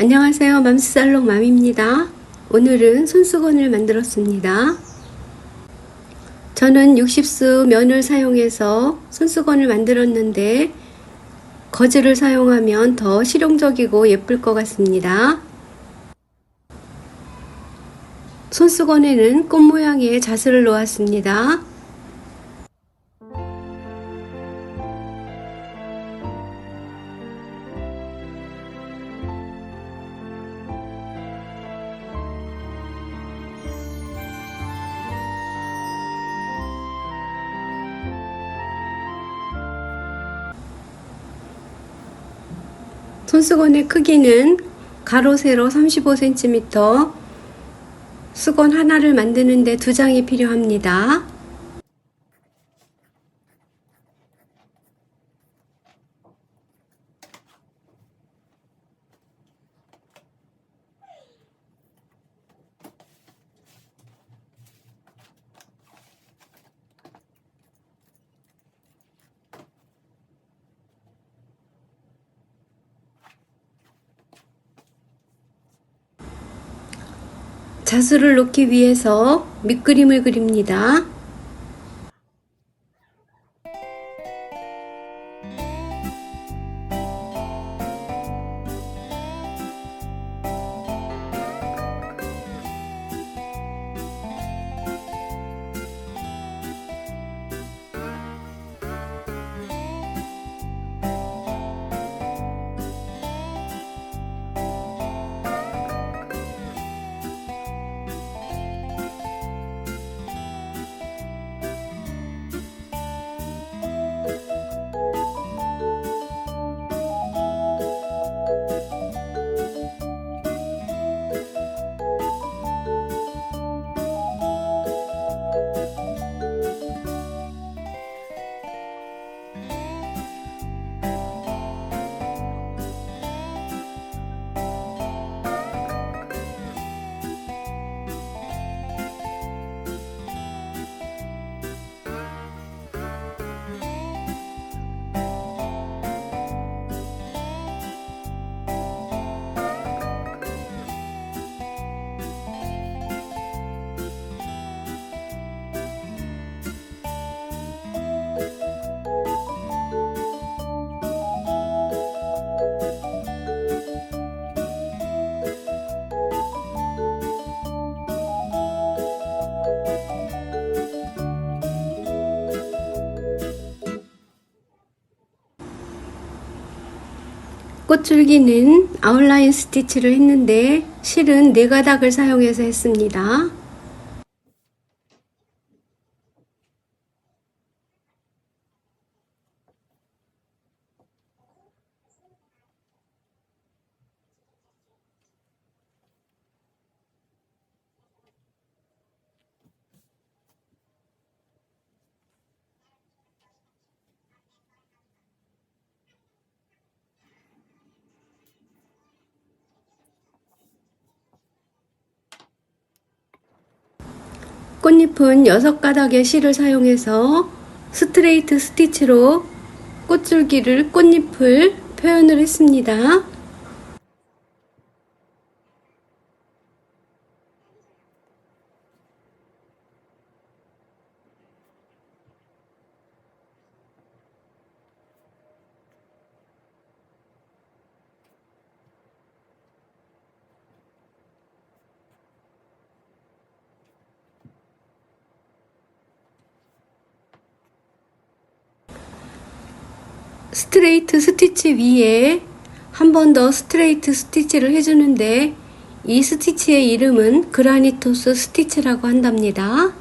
안녕하세요. 맘스살롱 맘입니다. 오늘은 손수건을 만들었습니다. 저는 60수 면을 사용해서 손수건을 만들었는데 거즈를 사용하면 더 실용적이고 예쁠 것 같습니다. 손수건에는 꽃 모양의 자수를 놓았습니다. 손수건의 크기는 가로 세로 35cm, 수건 하나를 만드는데 두 장이 필요합니다. 자수를 놓기 위해서 밑그림을 그립니다. 꽃줄기는 아웃라인 스티치를 했는데 실은 네 가닥을 사용해서 했습니다. 꽃잎은 6가닥의 실을 사용해서 스트레이트 스티치로 꽃줄기를 꽃잎을 표현을 했습니다. 스트레이트 스티치 위에 한 번 더 스트레이트 스티치를 해주는데 이 스티치의 이름은 그라니토스 스티치라고 한답니다.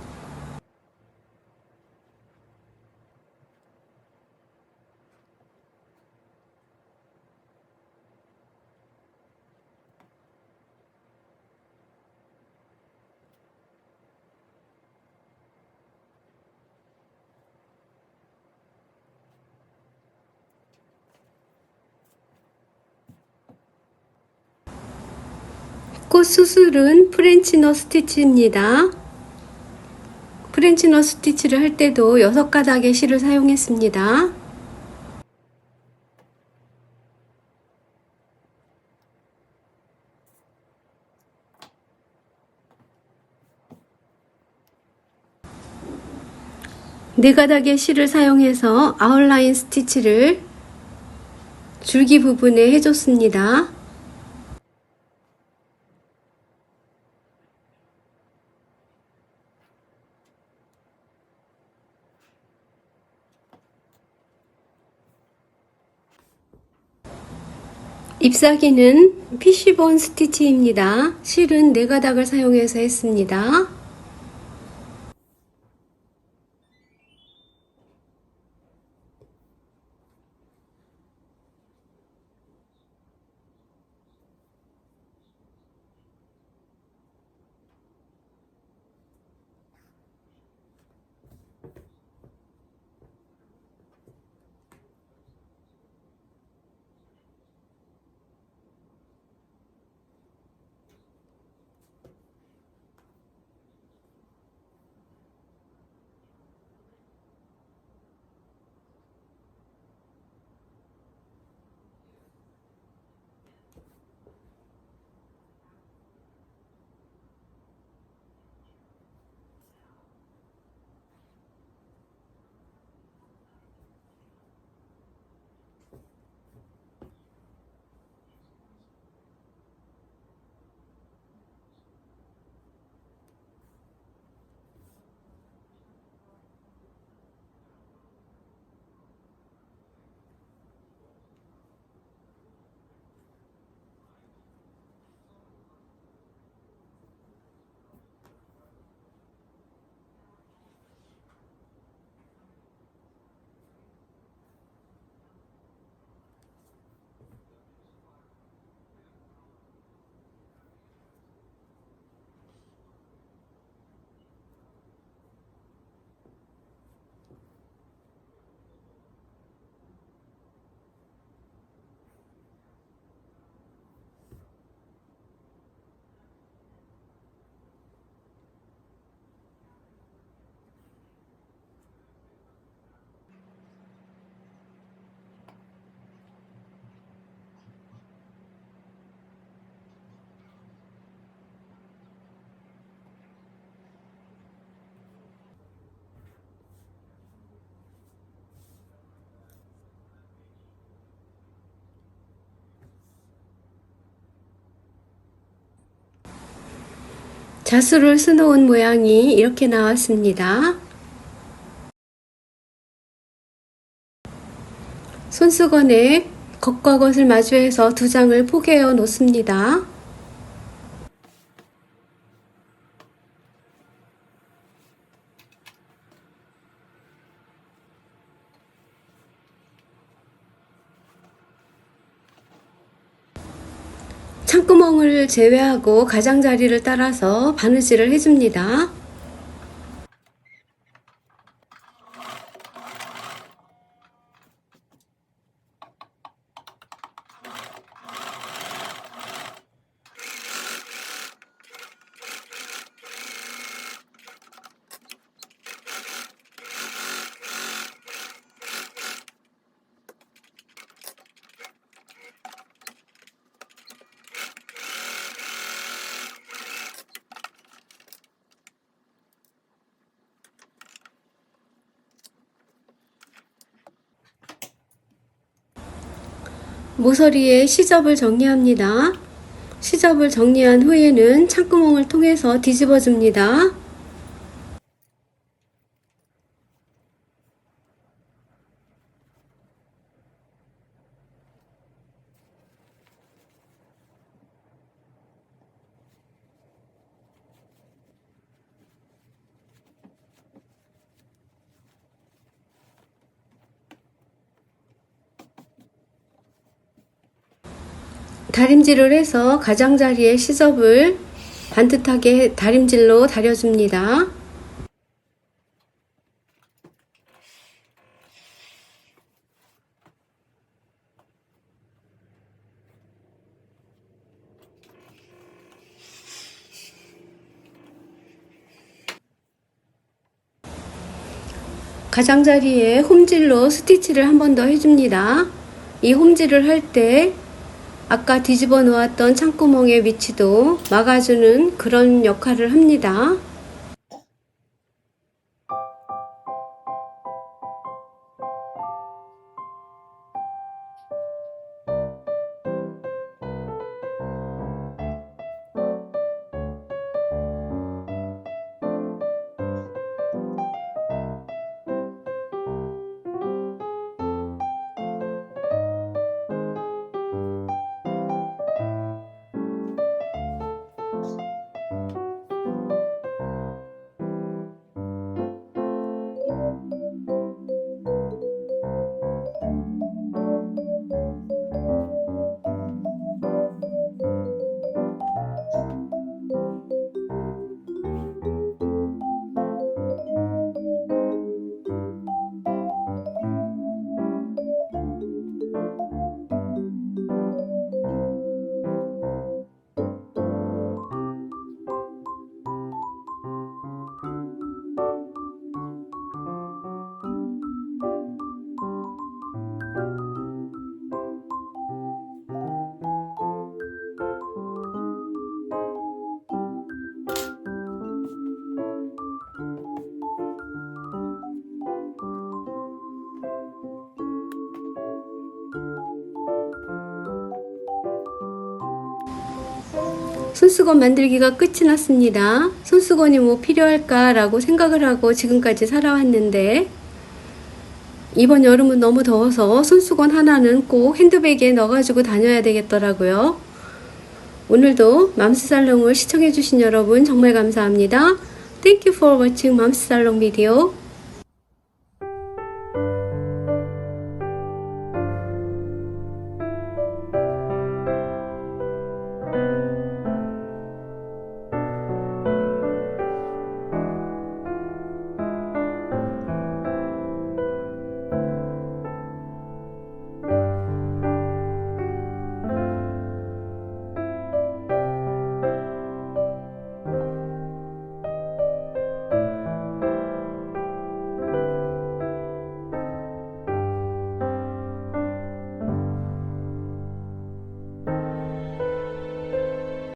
꽃 수술은 프렌치너 스티치입니다. 프렌치너 스티치를 할 때도 6가닥의 실을 사용했습니다. 네 가닥의 실을 사용해서 아웃라인 스티치를 줄기 부분에 해줬습니다. 잎사귀는 피쉬본 스티치입니다. 실은 네 가닥을 사용해서 했습니다. 자수를 수놓은 모양이 이렇게 나왔습니다. 손수건에 겉과 겉을 마주해서 두 장을 포개어 놓습니다. 창구멍을 제외하고 가장자리를 따라서 바느질을 해줍니다. 모서리에 시접을 정리합니다. 시접을 정리한 후에는 창구멍을 통해서 뒤집어 줍니다. 다림질을 해서 가장자리에 시접을 반듯하게 다림질로 다려줍니다. 가장자리에 홈질로 스티치를 한 번 더 해줍니다. 이 홈질을 할때 아까 뒤집어 놓았던 창구멍의 위치도 막아주는 그런 역할을 합니다. 손수건 만들기가 끝이 났습니다. 손수건이 뭐 필요할까라고 생각을 하고 지금까지 살아왔는데 이번 여름은 너무 더워서 손수건 하나는 꼭 핸드백에 넣어가지고 다녀야 되겠더라고요. 오늘도 맘스살롱을 시청해주신 여러분 정말 감사합니다. Thank you for watching 맘스살롱 video.